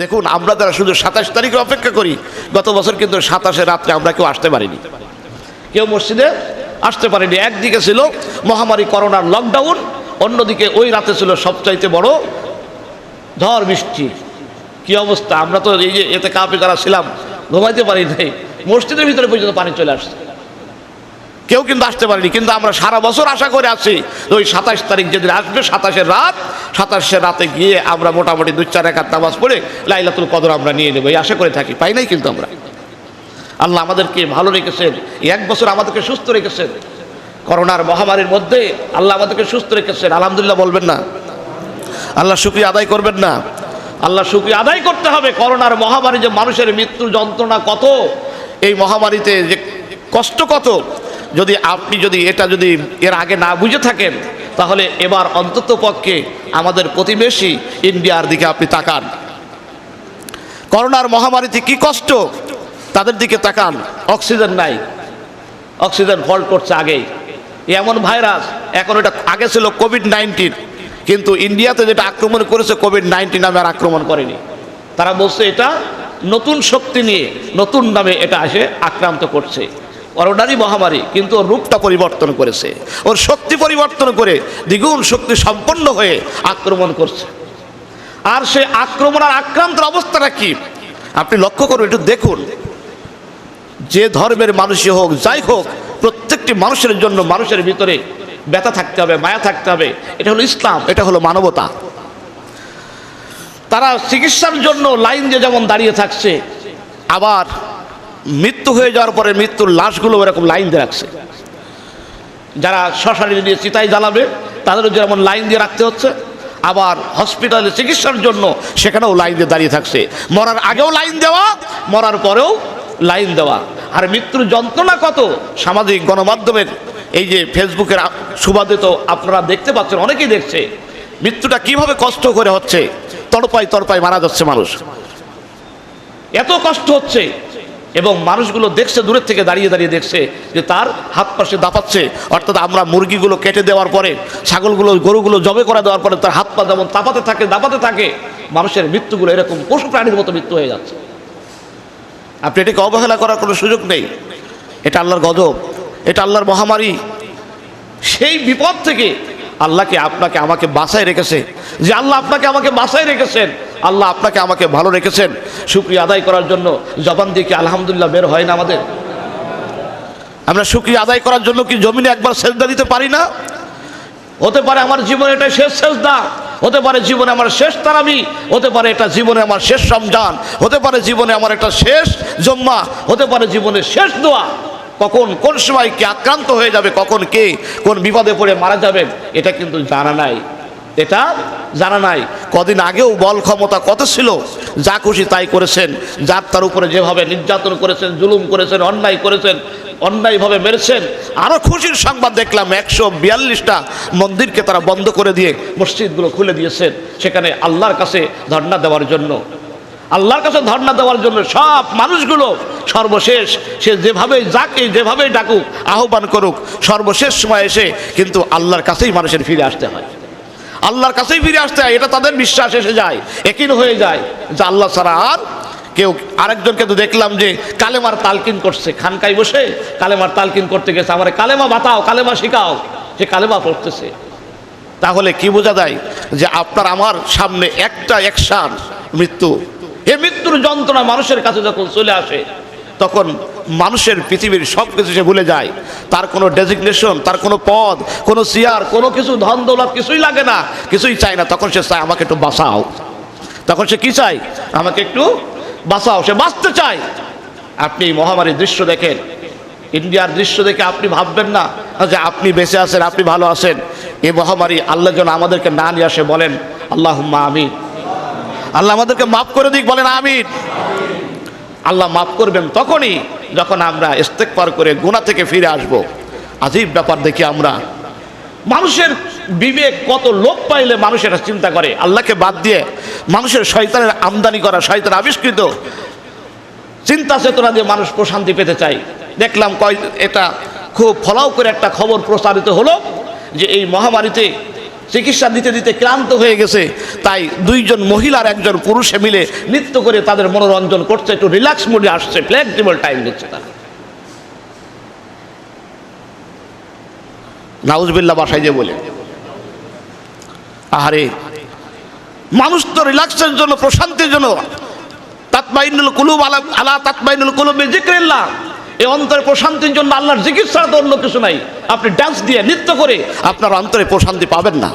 দেখুন, আমরা যারা শুধু সাতাশ তারিখে অপেক্ষা করি, গত বছর কিন্তু সাতাশে রাত্রে আমরা কেউ আসতে পারিনি। কেউ মসজিদে আসতে পারেনি। একদিকে ছিল মহামারী করোনার লকডাউন অন্যদিকে ওই রাতে ছিল সবচাইতে বড় ঝড় বৃষ্টি। কি অবস্থা? আমরা তো এই যে এতে কাপে যারা ছিলাম, ঘুমাইতে পারি নাই। মসজিদের ভিতরে পর্যন্ত পানি চলে আসছে। কেউ কিন্তু আসতে পারেনি, কিন্তু আমরা সারা বছর আশা করে আছি ওই সাতাশ তারিখ যেদিন আসবে, সাতাশের রাত, সাতাশের রাতে গিয়ে আমরা মোটামুটি দু চার একাত নামাজ পড়ে লাইলাতুল কদর আমরা নিয়ে নেব, এই আশা করে থাকি, পাই নাই কিন্তু আমরা। আল্লাহ আমাদেরকে ভালো রেখেছেন এক বছর আমাদেরকে সুস্থ রেখেছেন। করোনার মহামারীর মধ্যে আল্লাহ আমাদেরকে সুস্থ রেখেছেন, আলহামদুলিল্লাহ বলবেন না। আল্লাহ শুক্রিয়া আদায় করবেন না। আল্লাহ শুক্রিয়া আদায় করতে হবে, করোনার মহামারী যে মানুষের মৃত্যুর যন্ত্রণা কত, এই মহামারীতে যে কষ্ট কত যদি আপনি যদি এটা যদি এর আগে না বুঝে থাকেন, তাহলে এবার অন্তত পক্ষে আমাদের প্রতিবেশী ইন্ডিয়ার দিকে আপনি তাকান। করোনার মহামারীতে কি কষ্ট? তাদের দিকে তাকান। অক্সিজেন নাই। অক্সিজেন ফল্ট করছে আগেই। এমন ভাইরাস, এখন এটা আগে ছিল কোভিড নাইন্টিন, কিন্তু ইন্ডিয়াতে যেটা আক্রমণ করেছে, কোভিড নাইন্টিন নামে আর আক্রমণ করেনি। তারা বলছে এটা নতুন শক্তি নিয়ে, নতুন নামে এটা এসে আক্রান্ত করছে। করোনারই মহামারী, কিন্তু ওর রূপটা পরিবর্তন করেছে। ওর শক্তি পরিবর্তন করে দ্বিগুণ শক্তি সম্পন্ন হয়ে আক্রমণ করছে। আর সে আক্রমণ আর আক্রান্তের অবস্থাটা কি? আপনি লক্ষ্য করুন, একটু দেখুন। যে ধর্মের মানুষই হোক, যাই হোক, প্রত্যেকটি মানুষের জন্য মানুষের ভিতরে ব্যথা থাকতে হবে, মায়া থাকতে হবে। এটা হলো ইসলাম, এটা হলো মানবতা। তারা চিকিৎসার জন্য লাইন দিয়ে যেমন দাঁড়িয়ে থাকছে, আবার মৃত্যু হয়ে যাওয়ার পরে মৃত্যুর লাশগুলো এরকম লাইন দিয়ে রাখছে। যারা শ্মশানে দিয়ে চিতাই জ্বালাবে, তাদেরও যেমন লাইন দিয়ে রাখতে হচ্ছে, আবার হসপিটালে চিকিৎসার জন্য সেখানেও লাইন দিয়ে দাঁড়িয়ে থাকছে। মরার আগেও লাইন দেওয়া, মরার পরেও লাইন দেওয়া। আর মৃত্যুর যন্ত্রণা কত? সামাজিক গণমাধ্যমের এই যে ফেসবুকের সুবাদে তো আপনারা দেখতে পাচ্ছেন, অনেকেই দেখছে। মৃত্যুটা কীভাবে কষ্ট করে হচ্ছে? তড়পাই তড়পাই মারা যাচ্ছে মানুষ। এত কষ্ট হচ্ছে। এবং মানুষগুলো দেখছে, দূরের থেকে দাঁড়িয়ে দাঁড়িয়ে দেখছে যে তার হাত পাশে দাপাচ্ছে। অর্থাৎ আমরা মুরগিগুলো কেটে দেওয়ার পরে, ছাগলগুলো, গরুগুলো জবে করে দেওয়ার পরে তার হাত পা যেমন তাপাতে থাকে, দাপাতে থাকে, মানুষের মৃত্যুগুলো এরকম পশু প্রাণীর মতো মৃত্যু হয়ে যাচ্ছে। আপনি এটাকে অবহেলা করার কোনো সুযোগ নেই। এটা আল্লাহর গজব, এটা আল্লাহর মহামারী। সেই বিপদ থেকে আল্লাহকে আপনাকে আমাকে বাসায় রেখেছে। যে আল্লাহ আপনাকে আমাকে বাসায় রেখেছেন। আল্লাহ আপনাকে আমাকে ভালো রেখেছেন। শুক্রিয়া আদায় করার জন্য জবান দিয়ে কি আলহামদুলিল্লাহ বের হয় না আমাদের? আমরা শুক্রিয়া আদায় করার জন্য কি জমিনে একবার সেজদা দিতে পারি না? হতে পারে আমার জীবনে এটা শেষ সেজদা, হতে পারে জীবনে আমার শেষ তারাবি, হতে পারে এটা জীবনে আমার শেষ রমজান, হতে পারে জীবনে আমার একটা শেষ জম্মা, হতে পারে জীবনে শেষ দোয়া। কখন কোন সময় কে আক্রান্ত হয়ে যাবে, কখন কে কোন বিপদে পড়ে মারা যাবেন এটা কিন্তু জানা নাই। এটা জানা নাই। কদিন আগেও বল ক্ষমতা কত ছিল? যা খুশি তাই করেছেন। যার তার উপরে যেভাবে নির্যাতন করেছেন, জুলুম করেছেন, অন্যায় করেছেন, অন্যায়ভাবে মেরেছেন আরও খুশির সংবাদ দেখলাম, একশো বিয়াল্লিশটা মন্দিরকে তারা বন্ধ করে দিয়ে মসজিদগুলো খুলে দিয়েছেন। সেখানে আল্লাহর কাছে ধর্ণা দেওয়ার জন্য। আল্লাহর কাছে ধর্ণা দেওয়ার জন্য সব মানুষগুলো সর্বশেষ, সে যেভাবেই যাকে, যেভাবেই ডাকুক, আহ্বান করুক, সর্বশেষ সময় এসে কিন্তু আল্লাহর কাছেই মানুষের ফিরে আসতে হয়। আল্লাহর কাছেই ফিরে আসতে হয়, এটা তাদের বিশ্বাস এসে যায় একিন হয়ে যায় যে আল্লাহ ছাড়া আর কেউ, আরেকজনকে তো দেখলাম যে কালেমার তালকিন করছে খানকাই বসে কালেমার তালকিন করতে গেছে, আমার কালেমা বাতাও, কালেমা শিখাও সে কালেমা পড়তেছে। তাহলে কি বোঝা যায় যে আপনার আমার সামনে একটা একসান মৃত্যু? এ মৃত্যুর যন্ত্রণা মানুষের কাছে যখন চলে আসে তখন মানুষের পৃথিবীর সব কিছু সে ভুলে যায়। তার কোনো ডেজিগনেশন, তার কোনো পদ, কোনো চেয়ার কোনো কিছু ধন দৌলত কিছুই লাগে না, কিছুই চায় না। তখন সে চায়, আমাকে একটু বাঁচাও। তখন সে কি চায়? আমাকে একটু বাঁচাও। সে বাঁচতে চায়। আপনি মহামারীর দৃশ্য দেখেন। ইন্ডিয়ার দৃশ্য দেখে আপনি ভাববেন না যে আপনি বেঁচে আছেন, আপনি ভালো আছেন। এই মহামারী আল্লাহ যেন আমাদেরকে না নিয়ে আসে বলেন আল্লাহ আমিন। আল্লাহ আমাদেরকে মাফ করে দিক, বলেন, আমিন। আল্লাহ মাফ করবেন তখনই যখন আমরা ইস্তেকবার করে গুণা থেকে ফিরে আসব। আজীব ব্যাপার দেখি আমরা। মানুষের বিবেক কত লোক পাইলে মানুষ এটা চিন্তা করে। আল্লাহকে বাদ দিয়ে মানুষের শয়তানের আমদানি করা, শয়তান আবিষ্কৃত। চিন্তা চেতনা দিয়ে মানুষ প্রশান্তি পেতে চায়। দেখলাম কয় এটা খুব ফলাও করে একটা খবর প্রচারিত হলো যে এই মহামারীতে চিকিৎসা দিতে দিতে ক্লান্ত হয়ে গেছে। তাই দুইজন মহিলার একজন পুরুষে মিলে নৃত্য করে তাদের মনোরঞ্জন করছে। একটু রিল্যাক্স মুডে আসছে। ফ্লেক্সিবল টাইম দিচ্ছে তারা। নাউজবিল্লা বাসায় যে বলে, আহারে, মানুষ তো রিল্যাক্সের জন্য, প্রশান্তির জন্য, তাতমাইনুল কুলুব আলা আলা তাতমাইনুল কুলুব জিক্রিল্লাহ এই অন্তরে প্রশান্তির জন্য আল্লাহর জিকির ছাড়া তো অন্য কিছু নাই। আপনি ডান্স দিয়ে নৃত্য করে আপনার অন্তরে প্রশান্তি পাবেন না।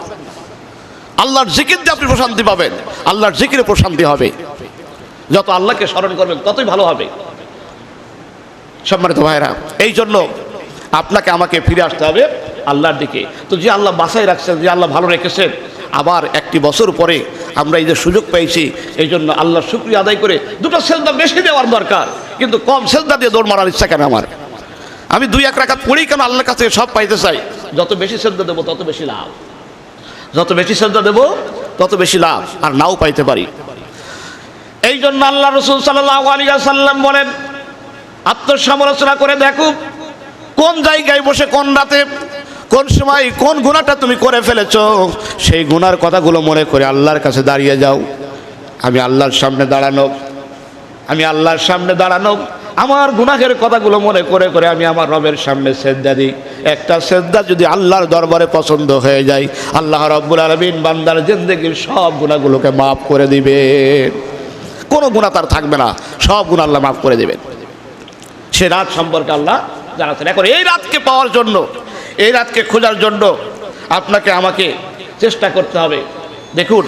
আল্লাহর জিকির দিয়ে আপনি প্রশান্তি পাবেন। আল্লাহর জিকিরে প্রশান্তি হবে। যত আল্লাহকে স্মরণ করবেন, ততই ভালো হবে। সম্মানিত ভাইরা এই জন্য আপনাকে আমাকে ফিরে আসতে হবে আল্লাহর দিকে। তো যে আল্লাহ বাসায় রাখছেন, যে আল্লাহ ভালো রেখেছেন, আবার একটি বছর পরে আমরা এই যে সুযোগ পেয়েছি, এই জন্য আল্লাহর শুক্রিয়া আদায় করে দুটো সেলদা বেশি দেওয়ার দরকার। কিন্তু কম সেলদা দিয়ে দৌড় মারার ইচ্ছা কেন আমার? আমি দুই এক রাখাত পড়েই কেন আল্লাহর কাছে সব পাইতে চাই? যত বেশি সেলদা দেবো, তত বেশি লাভ। যত বেশি সেলদা দেবো, তত বেশি লাভ, আর নাও পাইতে পারি। এই জন্য আল্লাহ রসুল সাল্লাহ আলী সাল্লাম বলেন, আত্মসমালোচনা করে দেখো, কোন জায়গায় বসে, কোন রাতে, কোন সময়, কোন গুণাটা তুমি করে ফেলেছ, সেই গুনার কথাগুলো মনে করে আল্লাহর কাছে দাঁড়িয়ে যাও। আমি আল্লাহর সামনে দাঁড়ানো আমি আল্লাহর সামনে দাঁড়ানো, আমার গুনাহের কথাগুলো মনে করে করে আমি আমার রবের সামনে সেদ্ধা দিই। একটা সেদ্ধা যদি আল্লাহর দরবারে পছন্দ হয়ে যায়, আল্লাহ রব্বুল আলমিন বান্দার জিন্দগির সব গুণাগুলোকে মাফ করে দিবেন। কোনো গুণা তার থাকবে না, সব গুণ আল্লাহ মাফ করে দেবেন। সে রাত সম্পর্কে আল্লাহ জানাচ্ছেন। এখন এই রাতকে পাওয়ার জন্য, এই রাতকে খোঁজার জন্য আপনাকে আমাকে চেষ্টা করতে হবে। দেখুন